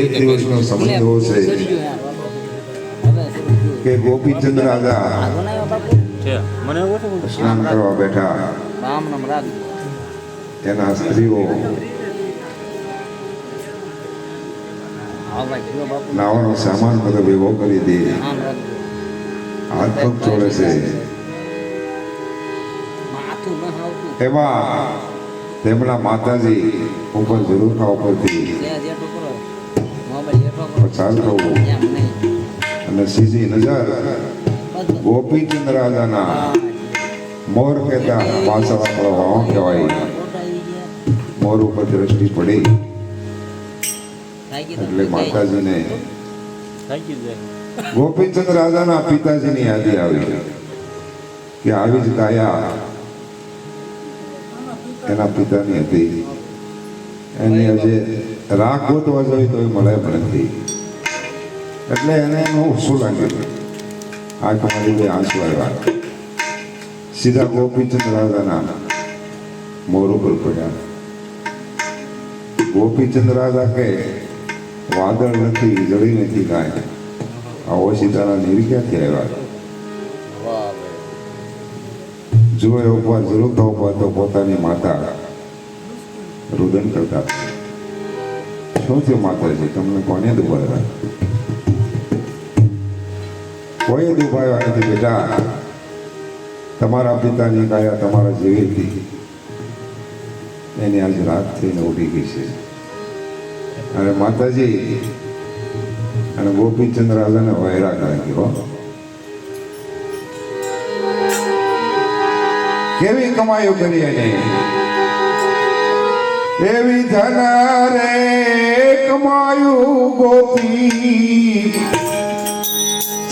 એક દિવસનો સમય એવો છે કે ગોપીચંદ રાજા છે. મને એવું હતું સ્નાન કરવા બેઠા. એના સ્ત્રીઓ નાવાનો સામાન બધો ભેગો કરી દે. હાથ પગ છોડે છે. એમાં તેમના માતાજી ઉપર જરૂરના ઉપરથી પસાર અને સીધી નજર, ગોપીચંદ રાજાના મોર કહેતા પાછળ આપણો કહેવાય. મોર ઉપર દ્રષ્ટિ પડી. એટલે માતાજીને ગોપીચંદ રાજાના પિતાજીની યાદી આવી કે આવી જ કાયા એના પિતાની હતી. એની જે રાખ ગોતવા જોઈએ તો એ મળે પણ નથી. એટલે એને એનું શું લાગ્યું આંખમાંથી બે આંસુ આવ્યા સીધા ગોપીચંદ રાજાના મોર ઉપર પડ્યા. ગોપીચંદ રાજા કે વાદળ નથી જળી નથી કાંઈ. આવો સીતાના નીર ક્યાંથી આવ્યા? જુએ ઉપર ઝરૂખતા ઉપર તો પોતાની માતા રુદન કરતા. શું થયું માતાજી? તમને કોને દુભાવ્યા? કોઈ દુભાવ્યા નથી બેટા? તમારા પિતાની કાયા તમારા જેવી હતી. એની આજ રાત થઈને ઉઠી ગઈ છે. અને માતાજી, અને ગોપીચંદ રાજાને વૈરાગ લાગ્યો કેવી કમાયો કરી એને? એવી ધન રે કમાયું ગોપી.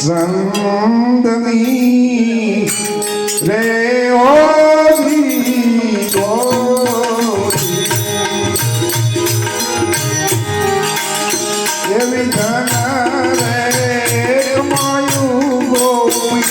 સંતની રે ઓલી એવી ધન રે કમાયું ગોપી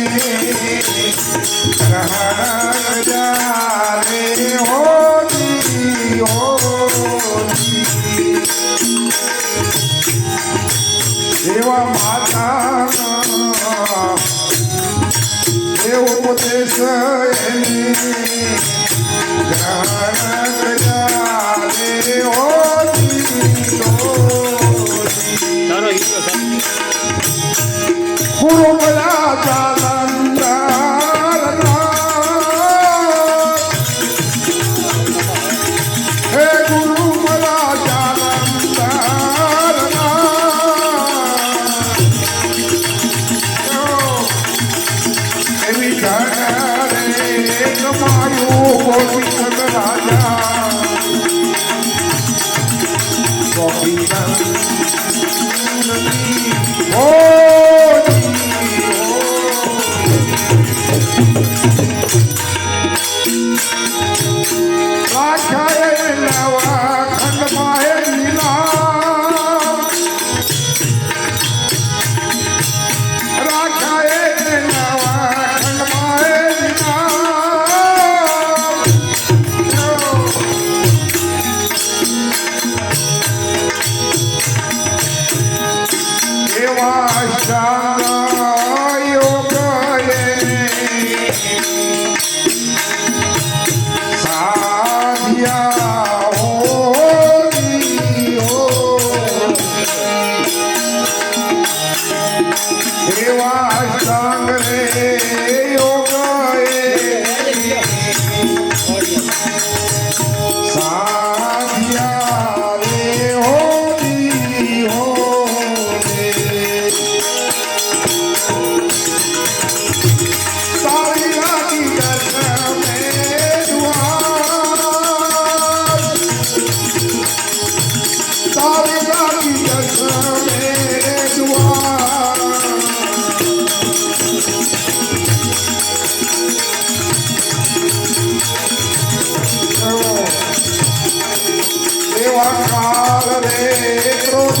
એવા માતાના એ ઉપદેશ એને ગોપીનંદ રાજા ગોપીનંદ ઓ રાખા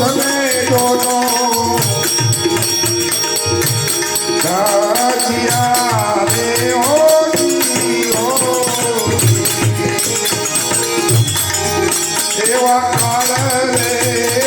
રે